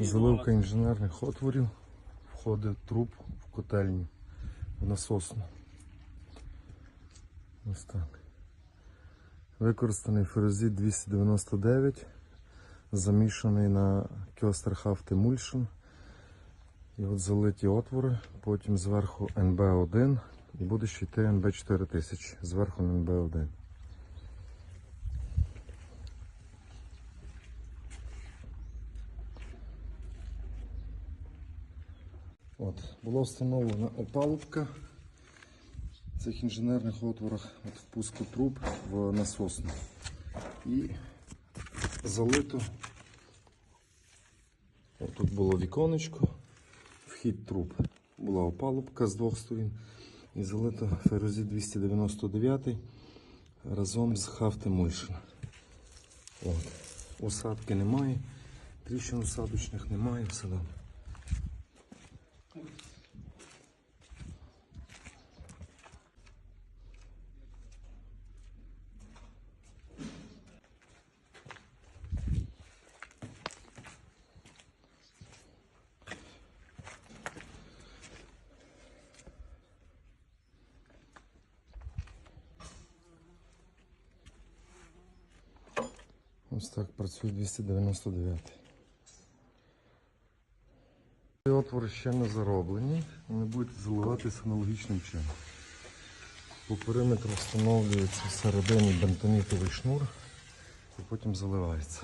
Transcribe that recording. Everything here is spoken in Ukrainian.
Заливка інженерних отворів, входить труб в котельню, в насосну. Ось так. Використаний ферозит 299, замішаний на Кьостерхафт Emulsion. І от залиті отвори, потім зверху НБ1 і буде ще йти НБ4000, зверху на НБ1. От, була встановлена опалубка в цих інженерних отворах от впуску труб в насосну. І залито. От тут було віконечко, вхід труб. Була опалубка з двох сторін. І залито ферозит 299 разом з хафтемульшин. От. Усадки немає, тріщин усадочних немає, все добре. Ось так працює 299. Ці отвори ще не зароблені, вони будуть заливатися аналогічним чином. По периметру встановлюється всередині бентонітовий шнур і потім заливається.